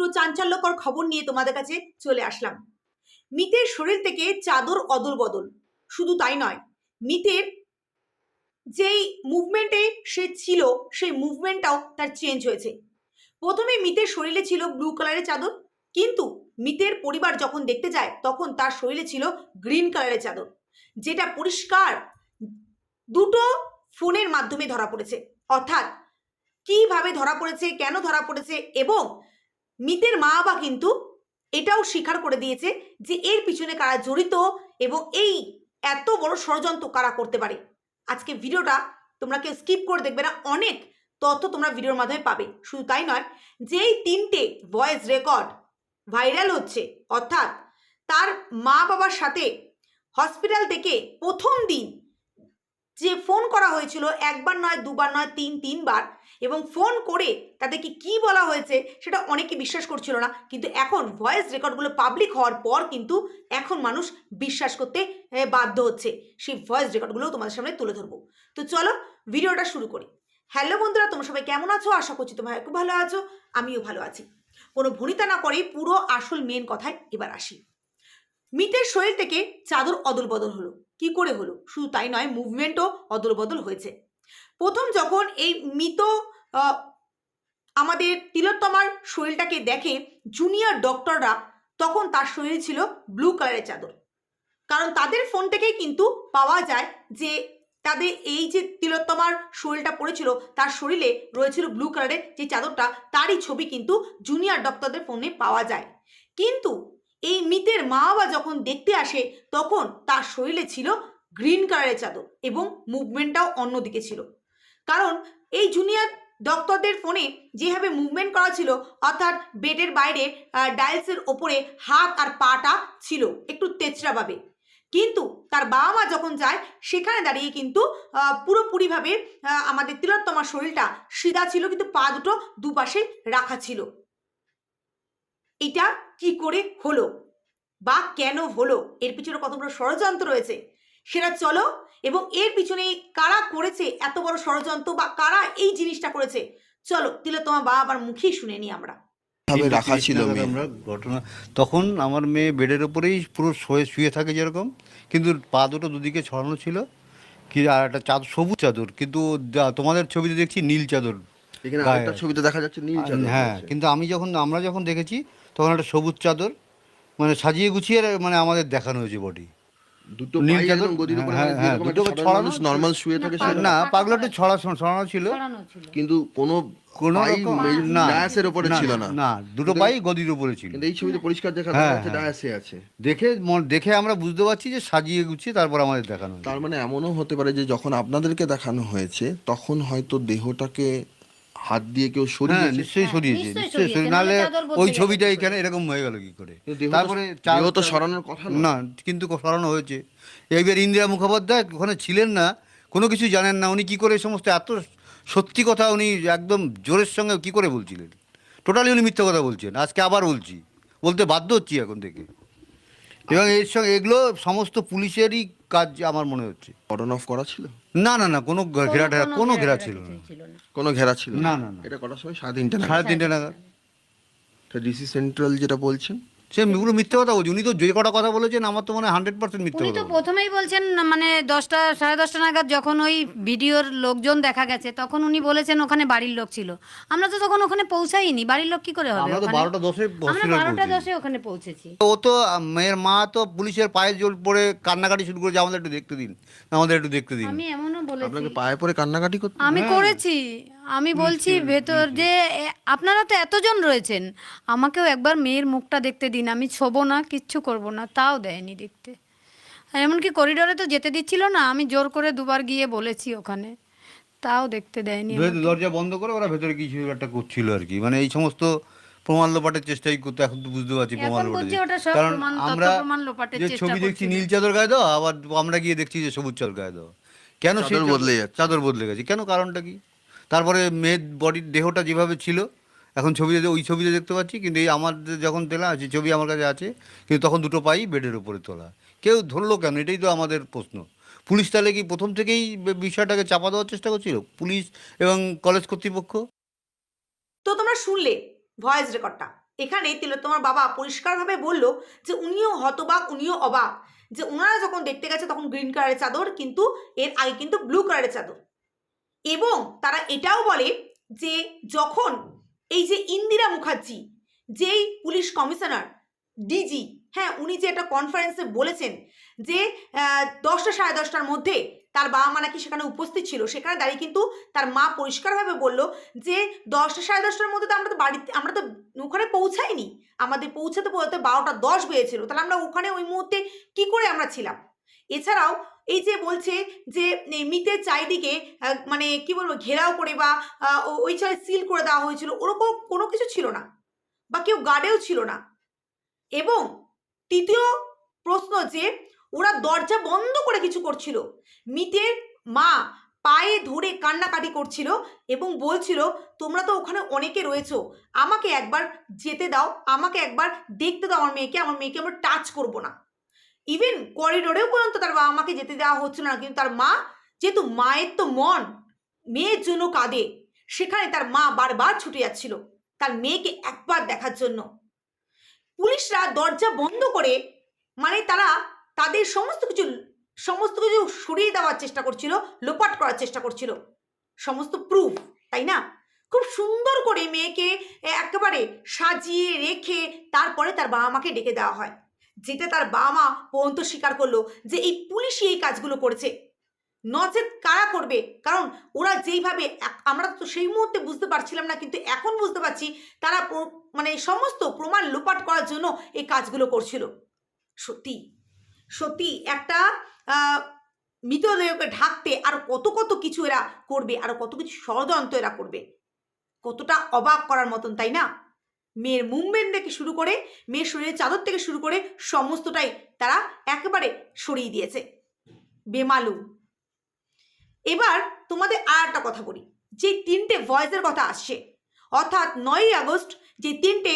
দুটো চাঞ্চল্যকর খবর নিয়ে তোমাদের কাছে চলে আসলাম। মিতের শরীর থেকে চাদর অদল বদল। শুধু তাই নয়, মিতের যেই মুভমেন্টে সে ছিল, সেই মুভমেন্টটাও তার চেঞ্জ হয়েছে। প্রথমে মিতের শরীরে ছিল ব্লু কালারের চাদর, কিন্তু মিতের পরিবার যখন দেখতে যায়, তখন তার শরীরে ছিল গ্রিন কালারের চাদর, যেটা পরিষ্কার দুটো ফোনের মাধ্যমে ধরা পড়েছে। অর্থাৎ কীভাবে ধরা পড়েছে, কেন ধরা পড়েছে এবং মিতের মা বাবা কিন্তু এটাও স্বীকার করে দিয়েছে যে এর পিছনে কারা জড়িত এবং এই এত বড় ষড়যন্ত্র কারা করতে পারে। আজকে ভিডিওটা তোমরা কেউ স্কিপ করে দেখবে না, অনেক তথ্য তোমরা ভিডিওর মাধ্যমে পাবে। শুধু তাই নয়, যেই তিনটে ভয়েস রেকর্ড ভাইরাল হচ্ছে, অর্থাৎ তার মা বাবার সাথে হসপিটাল থেকে প্রথম দিন যে ফোন করা হয়েছিল একবার নয়, দুবার নয়, তিন, তিনবার এবং ফোন করে তাদেরকে কি বলা হয়েছে সেটা অনেকে বিশ্বাস করছিল না। কিন্তু এখন ভয়েস রেকর্ডগুলো পাবলিক হওয়ার পর কিন্তু এখন মানুষ বিশ্বাস করতে বাধ্য হচ্ছে। সেই ভয়েস রেকর্ডগুলো তোমাদের সামনে তুলে ধরবো। তো চলো ভিডিওটা শুরু করি। হ্যালো বন্ধুরা, তোমরা সবাই কেমন আছো? আশা করছি তোমরা খুব ভালো আছো। আমিও ভালো আছি। কোনো ভনিতা না করে পুরো আসল মেন কথায় এবার আসি। মিতের শরীর থেকে চাদর অদল বদল হলো। কি করে হলো? শুধু তাই নয় মুভমেন্টও অদল বদল হয়েছে। প্রথম যখন এই মৃত আমাদের তিলোত্তমার শরীরটাকে দেখে জুনিয়র ডক্টররা তখন তার শরীরে ছিল ব্লু কালারের চাদর। কারণ তাদের ফোন থেকেই কিন্তু পাওয়া যায় যে তাদের এই যে তিলোত্তমার শরীরটা পড়েছিল, তার শরীরে রয়েছিল ব্লু কালারের যে চাদরটা, তারই ছবি কিন্তু জুনিয়র ডক্টরদের ফোনে পাওয়া যায়। কিন্তু এই মিতের মা বাবা যখন দেখতে আসে, তখন তার শরীরে ছিল গ্রিন কালারের চাদর এবং মুভমেন্টটাও অন্যদিকে ছিল। কারণ এই জুনিয়র ডক্টরদের ফোনে যেভাবে মুভমেন্ট করা ছিল, অর্থাৎ বেডের বাইরে ডায়ালসের ওপরে হাত আর পাটা ছিল একটু তেচড়াভাবে কিন্তু তার বাবা মা যখন যায়, সেখানে দাঁড়িয়ে কিন্তু পুরোপুরিভাবে আমাদের তিলোত্তমার শরীরটা সিধা ছিল, কিন্তু পা দুটো দুপাশে রাখা ছিল। এটা কি করে হলো? বা কেন হলো? এর পিছনে কত বড় ষড়যন্ত্র রয়েছে? সেটা চলো এবং এর পিছনে কারা করেছে এত বড় ষড়যন্ত্র বা কারা এই জিনিসটা করেছে? চলো দিলে তোমার বাবা আবার মুখেই শুনে নি আমরা। ভাবে রাখা ছিল আমরা ঘটনা তখন আমার মেয়ে বেডের ওপরেই পুরো শুয়ে শুয়ে থাকে যেরকম কিন্তু পা দুটো দুদিকে ছড়ানো ছিল কি আর একটা চাদর সবুজ চাদর কিন্তু তোমাদের ছবিতে দেখছি নীল চাদর ছবিতে দেখা যাচ্ছে নীল চাদর হ্যাঁ কিন্তু আমি যখন আমরা যখন দেখেছি তখন একটা সবুজ চাদর মানে সাজিয়ে গুছিয়ে মানে আমাদের দেখানো হয়েছে বডি দুটো নীল চাদর, হ্যাঁ, মানে হ্যাঁ, দুটো ছড়ানো নর্মাল শুয়ে থাকে না পাগলাটা ছড়া ছড়ানো ছিল। কিন্তু কোনো কোনো পাই রকম না ডায়াসের উপরে ছিল না না। দুটো পাই গদির উপরে ছিল। কিন্তু এই ছবিতে পরিষ্কার দেখা হ্যাঁ, যাচ্ছে হ্যাঁ। ডায়াসে আছে। দেখে মন- দেখে আমরা বুঝতে পারছি যে সাজিয়ে গুছিয়ে তারপর আমাদের দেখানো তার মানে এমনও হতে পারে যে যখন আপনাদেরকে দেখানো হয়েছে তখন হয়তো দেহটাকে হাত দিয়ে কেউ হ্যাঁ সরিয়েছে নিশ্চয়ই সরিয়েছে। নিশ্চয়ই সরিয়ে নাহলে ওই ছবিটা এখানে এরকম হয়ে গেল কি করে? তো- তারপরে তো সরানোর কথা না না কিন্তু সরানো হয়েছে। এইবার ইন্দিরা মুখোপাধ্যায় ওখানে ছিলেন না কোনো কিছু জানেন না উনি কি করে এই সমস্ত এত সত্যি কথা উনি একদম জোরের সঙ্গে কি করে বলছিলেন? টোটালি উনি মিথ্যা কথা বলছেন আজকে আবার বলছি। বলতে বাধ্য হচ্ছি এখন থেকে। এবং এর সঙ্গে এগুলো সমস্ত পুলিশেরই কাজ আমার মনে হচ্ছে। কটন অফ করা ছিল? না না না কোনো ঘেরা টেরা কোনো ঘেরা ছিল না। কোনো ঘেরা ছিল না, না, না। এটা কটার সময়? সাড়ে তিনটে সাড়ে তিনটে নাগাদ। ডিসি সেন্ট্রাল যেটা বলছেন? সে পুরো মিথ্যে কথা বলছে। উনি তো যে কটা কথা বলেছেন আমার তো মনে হয় হান্ড্রেড পার্সেন্ট মিথ্যে উনি তো প্রথমেই বলছেন মানে দশটা সাড়ে দশটা নাগাদ যখন ওই ভিডিওর লোকজন দেখা গেছে তখন উনি বলেছেন ওখানে বাড়ির লোক ছিল। আমরা তো তখন ওখানে পৌঁছাইনি বাড়ির লোক কি করে হবে আমরা তো বারোটা দশে আমরা বারোটা দশে ওখানে পৌঁছেছি। ও তো মেয়ের মা তো পুলিশের পায়ে জোর পড়ে কান্নাকাটি শুরু করেছে আমাদের একটু দেখতে দিন। আমাদের একটু দেখতে দিন। আমি এমনও বলেছি। আপনাকে পায়ে পড়ে কান্নাকাটি করতে আমি করেছি। আমি বলছি ভেতর যে আপনারা তো এতজন রয়েছেন আমাকেও একবার মেয়ের মুখটা দেখতে দিন আমি ছোবো না কিচ্ছু করব না তাও দেয়নি দেখতে। এমনকি করিডোরে তো যেতে দিচ্ছিল না আমি জোর করে দুবার গিয়ে বলেছি ওখানে তাও দেখতে দেয়নি দরজা বন্ধ করে ওরা ভেতরে কিছু একটা করছিল আর কি মানে এই সমস্ত প্রমাণ লোপাটের চেষ্টাই করতে এখন তো বুঝতে পারছি প্রমাণ লোপাটের কারণ আমরা যে ছবি দেখছি নীল চাদর গায়ে দাও আবার আমরা গিয়ে দেখছি যে সবুজ চাদর গায়ে দাও কেন চাদর বদলে যাচ্ছে। চাদর বদলে গেছে কেন কারণটা কি? তারপরে মেয়ের বডির দেহটা যেভাবে ছিল, এখন ছবিতে ওই ছবিতে দেখতে পাচ্ছি, কিন্তু এই আমার যখন দিলাম আছে ছবি আমার কাছে আছে, কিন্তু তখন দুটো পাই বেডের উপরে তোলা। কেউ ধরলো কেন? এটাই তো আমাদের প্রশ্ন। পুলিশ তাহলে কি প্রথম থেকেই বিষয়টাকে চাপা দেওয়ার চেষ্টা করছিল? পুলিশ এবং কলেজ কর্তৃপক্ষ? তো তোমরা শুনলে ভয়েস রেকর্ডটা এখানে তিলোত্তমার বাবা পরিষ্কারভাবে বলল যে, উনিও হতবাক, উনিও অবাক। যে ওনারা যখন দেখতে গেছে, তখন গ্রিন কালারের চাদর, কিন্তু এর আগে কিন্তু ব্লু কালারের চাদর। এবং তারা এটাও বলে যে যখন এই যে ইন্দিরা মুখার্জি, যেই পুলিশ কমিশনার, ডিজি হ্যাঁ উনি যে একটা কনফারেন্সে বলেছেন যে দশটা সাড়ে দশটার মধ্যে তার বাবা মা নাকি সেখানে উপস্থিত ছিল, সেখানে দাঁড়িয়ে কিন্তু তার মা পরিষ্কারভাবে বলল যে, দশটা সাড়ে দশটার মধ্যে তো আমরা তো বাড়িতে, আমরা তো ওখানে পৌঁছাইনি। আমাদের পৌঁছাতে পৌঁছাতে বারোটা দশ বেজেছিল। তাহলে আমরা ওখানে ওই মুহূর্তে কি করে আমরা ছিলাম? এছাড়াও এই যে বলছে যে মিতের চারিদিকে মানে কি বলব, ঘেরাও করে বা ওই ছাড়া সিল করে দেওয়া হয়েছিল, ওরকম কোনো কিছু ছিল না বা কেউ গার্ডেও ছিল না। এবং তৃতীয় প্রশ্ন যে, ওরা দরজা বন্ধ করে কিছু করছিল। মিতের মা পায়ে ধরে কান্নাকাটি করছিল এবং বলছিল, তোমরা তো ওখানে অনেকে রয়েছো, আমাকে একবার যেতে দাও, আমাকে একবার দেখতে দাও আমার মেয়েকে আমার মেয়েকে আমরা টাচ করব না। ইভেন করিডোরেও পর্যন্ত তার বাবা মাকে যেতে দেওয়া হচ্ছিল না, কিন্তু তার মা যেহেতু মায়ের তো মন, মেয়ের জন্য কাঁদে, সেখানে তার মা বারবার ছুটে যাচ্ছিল তার মেয়েকে একবার দেখার জন্য। পুলিশরা দরজা বন্ধ করে মানে তারা তাদের সমস্ত কিছু সমস্ত কিছু সরিয়ে দেওয়ার চেষ্টা করছিল, লোপাট করার চেষ্টা করছিল। সমস্ত প্রুফ তাই না? খুব সুন্দর করে মেয়েকে একেবারে সাজিয়ে রেখে তারপরে তার বাবা মাকে ডেকে দেওয়া হয়। যেটা তার বাবা মা পর্যন্ত স্বীকার করল যে এই পুলিশই এই কাজগুলো করেছে। নচেত কারা করবে? কারণ ওরা যেইভাবে আমরা তো সেই মুহূর্তে বুঝতে পারছিলাম না, কিন্তু এখন বুঝতে পারছি তারা মানে সমস্ত প্রমাণ লোপাট করার জন্য এই কাজগুলো করছিল। সত্যি সত্যি একটা মৃতদেহকে ঢাকতে আর কত কত কিছু এরা করবে, আর কত কিছু ষড়যন্ত্র এরা করবে। কতটা অবাক করার মতন, তাই না? মেয়ের মুভমেন্ট থেকে শুরু করে, মেয়ের শরীরের চাদর থেকে শুরু করে সমস্তটাই তারা একেবারে সরিয়ে দিয়েছে। বেমালুম। এবার তোমাদের আর একটা কথা বলি। যে তিনটে ভয়েসের কথা আসছে। অর্থাৎ নয়ই আগস্ট যে তিনটে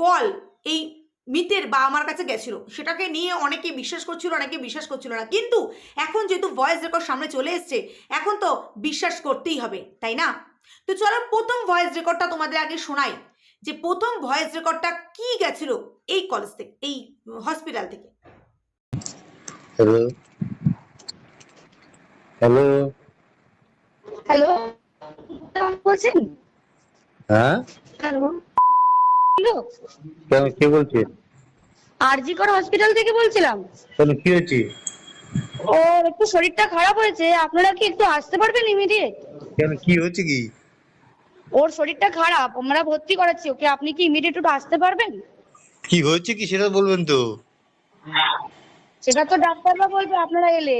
কল এই মিতের বা আমার কাছে গেছিল, সেটাকে নিয়ে অনেকে বিশ্বাস করছিল, অনেকে বিশ্বাস করছিল না। কিন্তু এখন যেহেতু ভয়েস রেকর্ড সামনে চলে এসছে, এখন তো বিশ্বাস করতেই হবে, তাই না? তো চলো প্রথম ভয়েস রেকর্ডটা তোমাদের আগে শোনাই। যে প্রথম ভয়েস রেকর্ডটা কি গেছিল এই কলেজ থেকে এই হসপিটাল থেকে? হ্যালো হ্যালো হ্যালো বলছেন হ্যাঁ? হ্যালো হ্যালো কেন কে বলছে আরজি কর হসপিটাল থেকে বলছিলাম। কেন কি হয়েছে? ওর একটু শরীরটা খারাপ হয়েছে আপনারা কি একটু আসতে পারবেন ইমিডিয়েট কেন কি হয়েছে কি? ওর শরীরটা খারাপ আমরা ভর্তি করাচ্ছি ওকে আপনি কি ইমিডিয়েট একটু আসতে পারবেন? কি হয়েছে কি সেটা বলবেন তো? সেটা তো ডাক্তাররা বলবে আপনারা এলে।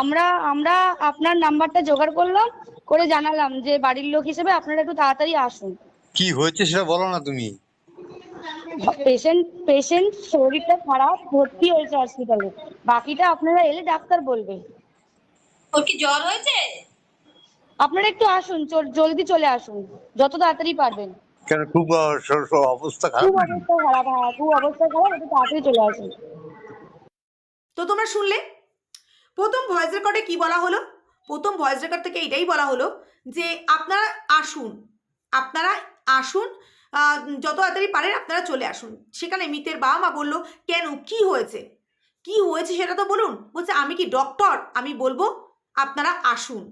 আমরা আমরা আপনার নাম্বারটা জোগাড় করলাম করে জানালাম যে বাড়ির লোক হিসেবে আপনারা একটু তাড়াতাড়ি আসুন। কি হয়েছে সেটা বলো না তুমি। পেশেন্ট পেশেন্ট শরীরটা খারাপ ভর্তি হয়েছে হসপিটালে বাকিটা আপনারা এলে ডাক্তার বলবে। ওর কি জ্বর হয়েছে? আপনারা একটু আসুন জলদি চলে আসুন যত তাড়াতাড়ি পারবেন। কেন খুব অবস্থা খারাপ। খুব অবস্থা খারাপ হ্যাঁ খুব অবস্থা খারাপ একটু তাড়াতাড়ি চলে আসুন। তো তোমরা শুনলে? প্রথম ভয়েস রেকর্ডে কি বলা হলো? প্রথম ভয়েস রেকর্ড থেকে এটাই বলা হলো যে আপনারা আসুন আপনারা আসুন আহ, যত তাড়াতাড়ি পারেন আপনারা চলে আসুন। সেখানে মিতের বাবা মা বলল কেন কি হয়েছে? কি হয়েছে সেটা তো বলুন। বলছে আমি কি ডক্টর আমি বলব আপনারা আসুন।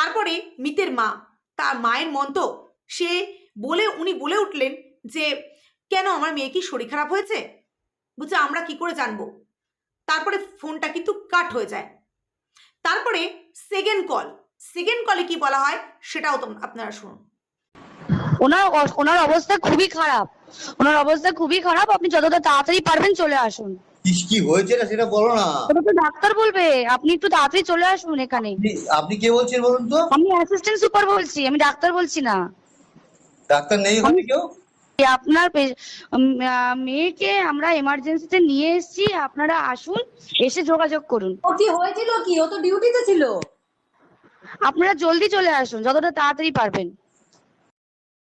তারপরে মিতের মা, তার মায়ের মন তো সে বলে, উনি বলে উঠলেন যে, কেন আমার মেয়ে কি শরীর খারাপ হয়েছে? বুঝছে আমরা কি করে জানব? তারপরে ফোনটা কিন্তু কাট হয়ে যায়। তারপরে সেকেন্ড কল সেকেন্ড কলে কি বলা হয় সেটাও তো আপনারা শুনুন। ওনার ওনার অবস্থা খুবই খারাপ। ওনার অবস্থা খুবই খারাপ। আপনি যতটা তাড়াতাড়ি পারবেন চলে আসুন। কি কি হয়েছে না সেটা বলো না। ওটা তো ডাক্তার বলবে। আপনি একটু তাড়াতাড়ি চলে আসুন এখানে। আপনি- কে বলছেন বলুন তো? আমি অ্যাসিস্ট্যান্ট সুপার বলছি আমি ডাক্তার বলছি না। ডাক্তার নেই ওখানে কেউ? আপনার মেয়েকে আমরা এমার্জেন্সিতে নিয়ে এসেছি আপনারা আসুন এসে যোগাযোগ করুন। ও কি হয়েছিল কি? ও তো ডিউটিতে ছিল? আপনারা জলদি চলে আসুন যতটা তাড়াতাড়ি পারবেন।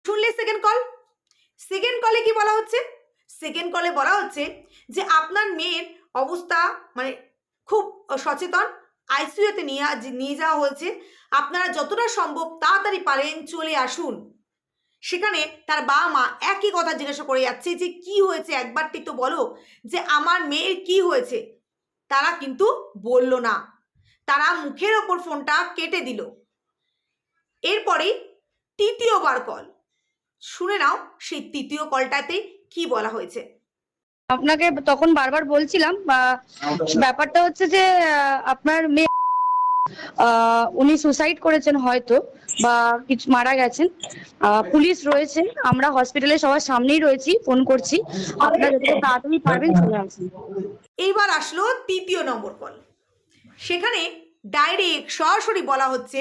শুনলে সেকেন্ড কল সেকেন্ড কলে কি বলা হচ্ছে? সেকেন্ড কলে বলা হচ্ছে যে আপনার মেয়ের অবস্থা মানে খুব সচেতন আইসিইউতে নিয়ে নিয়ে যাওয়া হয়েছে। আপনারা যতটা সম্ভব তাড়াতাড়ি পারেন, চলে আসুন। সেখানে তার বাবা মা একই কথা জিজ্ঞাসা করে যাচ্ছে যে কি হয়েছে? একবারটি তো বলো যে আমার মেয়ের কি হয়েছে? তারা কিন্তু বলল না। তারা মুখের ওপর ফোনটা কেটে দিল। এরপরে তৃতীয়বার কল শুনে নাও, সেই তৃতীয় কলটাতে কি বলা হয়েছে? আপনাকে তখন বারবার বলছিলাম ব্যাপারটা হচ্ছে যে আপনার মেয়ে উনি সুসাইড করেছেন হয়তো বা কিছু মারা গেছেন। পুলিশ রয়েছে আমরা হসপিটালে সবার সামনেই রয়েছি ফোন করছি। আপনারা যত তাড়াতাড়ি পারবেন চলে আসুন। এইবার আসলো তৃতীয় নম্বর কল সেখানে ডাইরেক্ট সরাসরি বলা হচ্ছে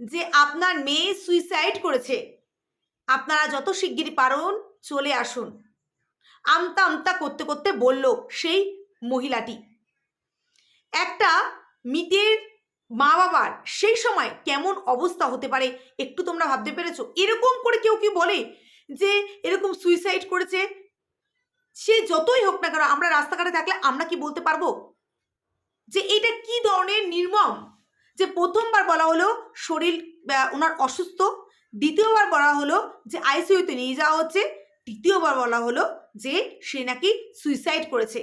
যে আপনার মেয়ে সুইসাইড করেছে। আপনারা যত শিগগিরই পারুন চলে আসুন। আমতা আমতা করতে করতে বলল, সেই মহিলাটি। একটা মিতের মা বাবার সেই সময় কেমন অবস্থা হতে পারে একটু তোমরা ভাবতে পেরেছ? এরকম করে কেউ কি বলে যে এরকম সুইসাইড করেছে? সে যতই হোক না কেন, আমরা রাস্তাঘাটে থাকলে আমরা কি বলতে পারব? যে এটা কি ধরনের নির্মম? যে প্রথমবার বলা হলো শরীর ওনার অসুস্থ, দ্বিতীয়বার বলা হলো যে আইসিইউতে নিয়ে যাওয়া হচ্ছে, তৃতীয়বার বলা হলো যে সে নাকি সুইসাইড করেছে।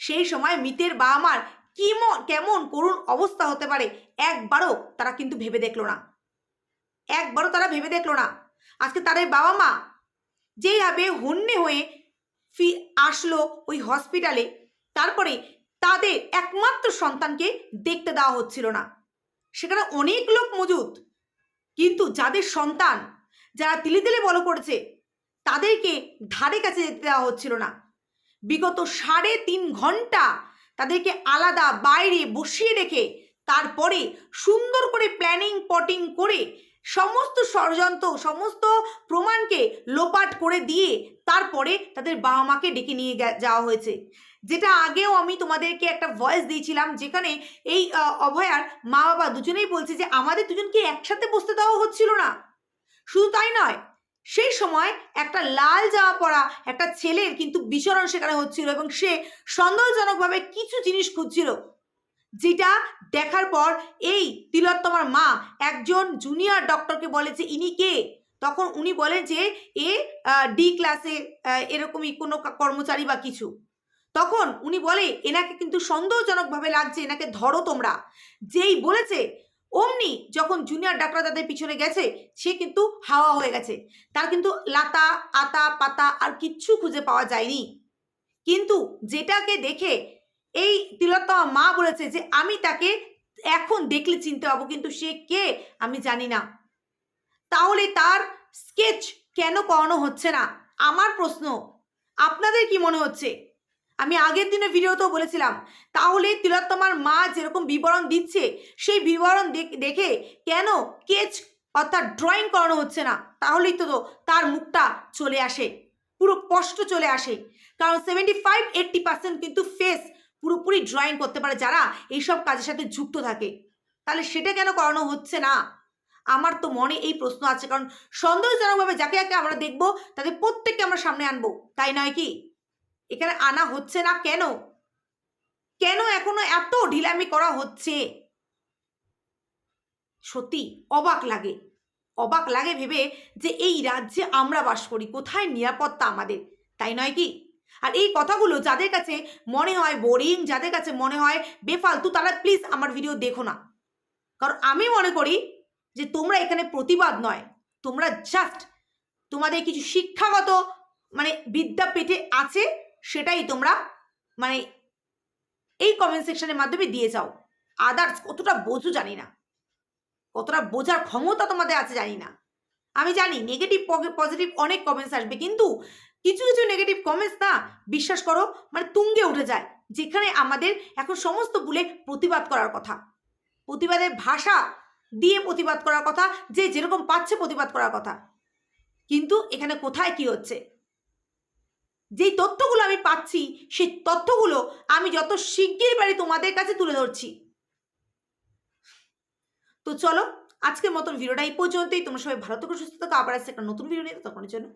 সেই সময় মিতের বাবা মার কেমন কেমন করুণ অবস্থা হতে পারে, একবারও তারা কিন্তু ভেবে দেখল না। একবারও তারা ভেবে দেখল না। আজকে তাদের বাবা মা যেইভাবে হন্যে হয়ে ফি, আসলো ওই হসপিটালে তারপরে তাদের একমাত্র সন্তানকে দেখতে দেওয়া হচ্ছিল না। সেখানে অনেক লোক মজুদ কিন্তু যাদের সন্তান, যারা তিলে তিলে বলো করেছে তাদেরকে ধারে কাছে যেতে দেওয়া হচ্ছিল না। বিগত সাড়ে তিন ঘণ্টা তাদেরকে আলাদা বাইরে বসিয়ে রেখে তারপরে সুন্দর করে প্ল্যানিং পটিং করে সমস্ত ষড়যন্ত্র, সমস্ত প্রমাণকে লোপাট করে দিয়ে তারপরে তাদের বাবা মাকে ডেকে নিয়ে যাওয়া হয়েছে। যেটা আগেও আমি তোমাদেরকে একটা ভয়েস দিয়েছিলাম যেখানে এই অভয়ার মা বাবা দুজনেই বলছে যে, আমাদের দুজনকে একসাথে বসতে দেওয়া হচ্ছিল না। শুধু তাই নয় সেই সময় একটা লাল জামা পরা একটা ছেলের কিন্তু বিচরণ সেখানে হচ্ছিল এবং সে সন্দেহজনকভাবে কিছু জিনিস খুঁজছিল, যেটা দেখার পর এই তিলোত্তমার মা একজন জুনিয়র ডক্টরকে বলে যে, ইনি কে? তখন উনি বলেন যে, এ ডি ক্লাসে এরকমই কোনো কর্মচারী বা কিছু। তখন উনি বলে, এনাকে কিন্তু সন্দেহজনকভাবে লাগছে, এনাকে ধরো তোমরা। যেই বলেছে অমনি যখন জুনিয়র ডাক্তার তাদের পিছনে গেছে, সে কিন্তু হাওয়া হয়ে গেছে। তার কিন্তু লাতা, আতা, পাতা আর কিচ্ছু খুঁজে পাওয়া যায়নি। কিন্তু যেটাকে দেখে এই তিলোত্তমা মা বলেছে যে, আমি তাকে এখন দেখলে চিনতে পাবো কিন্তু সে কে, আমি জানি না। তাহলে তার স্কেচ কেন করানো হচ্ছে না? আমার প্রশ্ন, আপনাদের কি মনে হচ্ছে? আমি আগের দিনের ভিডিওতেও বলেছিলাম, তাহলে তিলোত্তমার মা যেরকম বিবরণ দিচ্ছে, সেই বিবরণ দেখ- কেন স্কেচ অর্থাৎ ড্রয়িং করানো হচ্ছে না? তাহলেই তো তার মুখটা চলে আসে, পুরো স্পষ্ট চলে আসে। কারণ সেভেন্টি ফাইভ এইট্টি পার্সেন্ট কিন্তু ফেস পুরোপুরি ড্রয়িং করতে পারে যারা এইসব কাজের সাথে যুক্ত থাকে। তাহলে সেটা কেন করানো হচ্ছে না? আমার তো মনে এই প্রশ্ন আছে, কারণ সন্দেহজনকভাবে যাকে যাকে আমরা দেখব, তাদের প্রত্যেককে আমরা সামনে আনব, তাই নয় কি? এখানে আনা হচ্ছে না কেন? কেন এখনও এত ঢিলামি করা হচ্ছে? সত্যি অবাক লাগে। অবাক লাগে ভেবে যে এই রাজ্যে আমরা বাস করি, কোথায় নিরাপত্তা আমাদের? তাই নয় কি? আর এই কথাগুলো যাদের কাছে মনে হয় বোরিং যাদের কাছে মনে হয় বেফালতু, তারা প্লিজ আমার ভিডিও দেখো না। কারণ আমি মনে করি যে তোমরা এখানে প্রতিবাদ নয়। তোমরা জাস্ট তোমাদের কিছু শিক্ষাগত মানে বিদ্যাপীঠে আছে সেটাই তোমরা মানে এই কমেন্ট সেকশনের মাধ্যমে দিয়ে যাও। আদার্স কতটা বোঝো জানি না। কতটা বোঝার ক্ষমতা তোমাদের আছে জানি না। আমি জানি নেগেটিভ পজিটিভ অনেক কমেন্টস আসবে, কিন্তু কিছু কিছু নেগেটিভ কমেন্টস না, বিশ্বাস করো মানে তুঙ্গে উঠে যায়, যেখানে আমাদের এখন সমস্ত ভুলে প্রতিবাদ করার কথা। প্রতিবাদের ভাষা দিয়ে প্রতিবাদ করার কথা, যে যেরকম পাচ্ছে প্রতিবাদ করার কথা। কিন্তু এখানে কোথায় কি হচ্ছে? যেই তথ্যগুলো আমি পাচ্ছি, সেই তথ্যগুলো আমি যত শিগগির পারি তোমাদের কাছে তুলে ধরছি। তো চলো, আজকের মতন ভিডিওটা এই পর্যন্তই। তোমরা সবাই ভালো থেকো, সুস্থ থাকো। আবার আসছে একটা নতুন ভিডিও নিয়ে। তখন জন্য